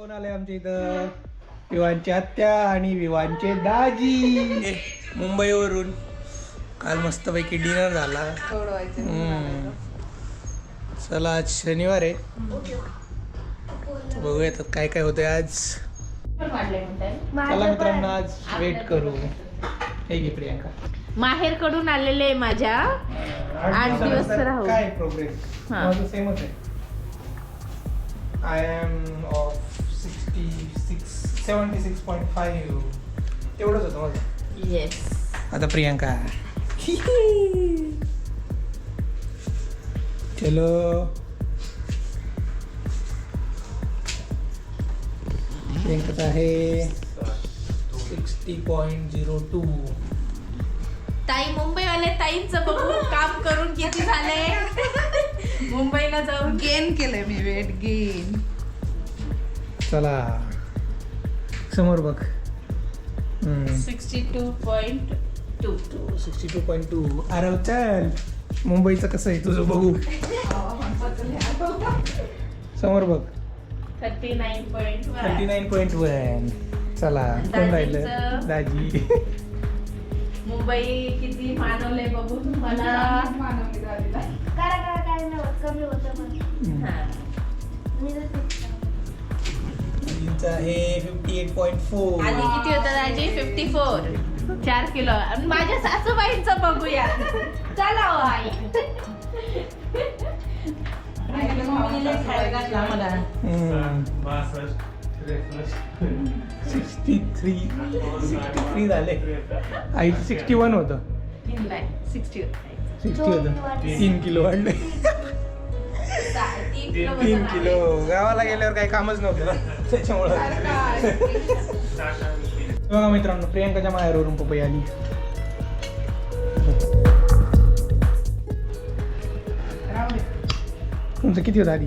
कोण आले आमच्या इथं? विवांची आत्या आणि विवांचे दाजी. मुंबईवरून. काल मस्तपैकी डिनर झाला. हम्म. चला आज शनिवार आहे. बघूया आता काय काय होतंय आज. चला मित्रांनो आज वेट करू. हे घे प्रियांका. माहेरकडून आलेले माझ्या. आठ दिवस दिवसानंतर राहू. काय प्रोग्रेस हा. माझं सेमच आहे I am of sixty six seventy six point five तेवढंच होतं माझं. येस आता प्रियांका. चलो. प्रियांकाचं आहे. Sixty point zero two. ताई मुंबईवाले ताईंचं बघू काम करून किती झाले? मुंबईला जाऊन गेन केलंय मी वेट गेन चला समोर बघ. Sixty two point two. Sixty two point two. अरे चल मुंबईचं कसं आहे तुझं बघू. समोर बघ. Thirty nine point thirty nine point one. चला कोण राहिलं. दाजी. मुंबई किती मानवले बघू तुम्हाला? काय कमी होतं पण. दाजींचं आहे फिफ्टी एट पॉईंट फोर आधी किती होतं दाजी फिफ्टी फोर चार किलो. आणि माझ्या सासूबाईंचं बघूया. चला हो आई. सिक्स्टी थ्री सिक्स्टी थ्री झाले. आई सिक्स्टी वन होतं. सिक्स्टी सिक्स्टी होतं. तीन किलो वाढले. तीन किलो गावाला गेल्यावर काही कामच नव्हतं. ना त्याच्यामुळं. बघा मित्रांनो प्रियांकाच्या माहेरवरून पपई आली. तुमचं किती होतं आधी?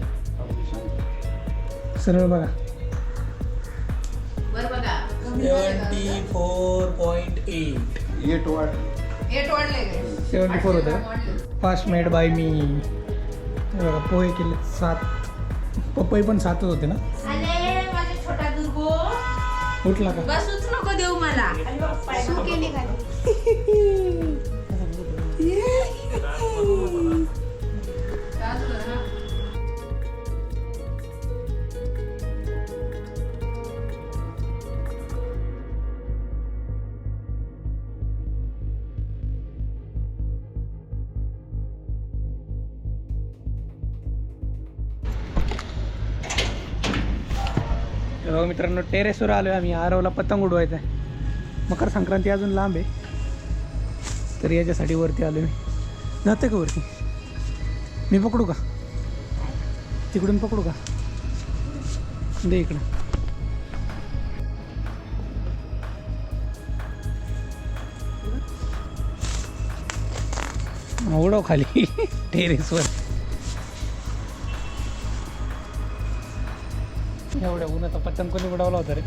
सरळ बघा. बर बघा. Seventy four point eight. Eight वाढले सेवन्टी फोर होतं. फास्ट मेड बाय मी बघा पोहे केले सात. पपई पण सातच होते ना? उठला का? बसूच नको देऊ मला. सू केली खाली तर मित्रांनो टेरेसवर आलो आहे आम्ही. आरवला पतंग उडवायचा आहे. मकर संक्रांती अजून लांब आहे. तर याच्यासाठी वरती आलो मी. जाते का वरती? मी पकडू का? तिकडून पकडू का? दे इकडं. उडव खाली. टेरेसवर. एवढ्या उन्हाचा पतंग कोणी उडवला होता रे.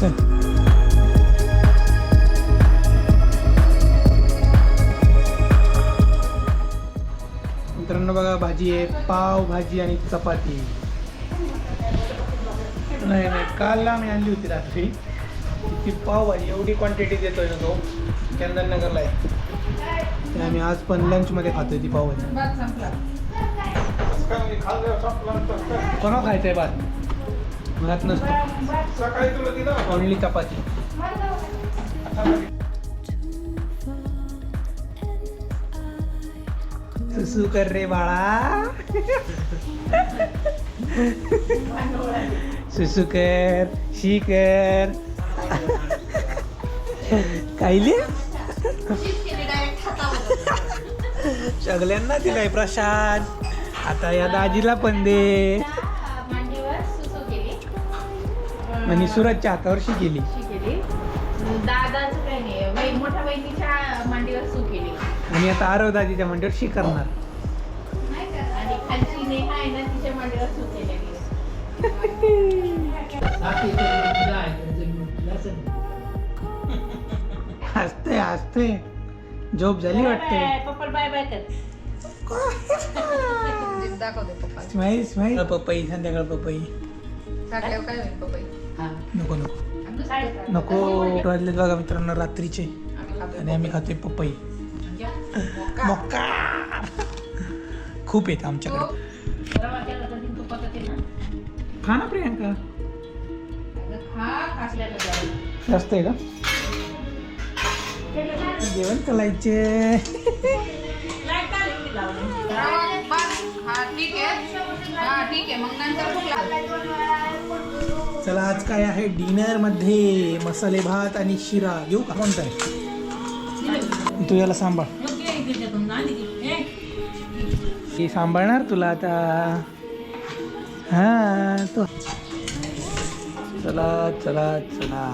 चल. मित्रांनो बघा भाजी आहे पाव भाजी आणि चपाती. नाही नाही काल आम्ही आणली होती रात्री. ती पाव भाजी एवढी क्वांटिटी देतोय ना तो. चंदननगरला आहे. आम्ही आज पण लंचमध्ये खातोय ती पावभाजी कोणा खायचंय भात? भात नसतो. ओनली चपाती. सुसू कर रे बाळा. सुसू कर शी कर. कायले सगळ्यांना दिलाय प्रसाद. आता या दाजीला पण दे. आणि सुरजच्या हातावर शी आणि आता आरव दाजीच्या मंडळ शी करणार आहे मांडीवर हसते हसते झोप झाली वाटते पप्पा बाय बाय कर. दाखवते पप्पा स्माईल. स्माईल पपई संध्याकाळ पपई. टाकल्यावर काय होईल पपई? नको नको. नको. वाजले बघा मित्रांनो रात्रीचे. आम्ही खातो आणि आम्ही खातोय पपई. मक्का. खूप येतं आमच्याकडे. खा ना प्रियांका. जास्त आहे का? जेवण करायचे. ठीक आहे. हा ठीक आहे. मग नंतर भूक लागेल. चला आज काय आहे? डिनरमध्ये मसाले भात आणि शिरा. घेऊ का? कोणता आहे? तू याला सांभाळ. ही सांभाळणार तुला आता. हा तो. चला चला चला.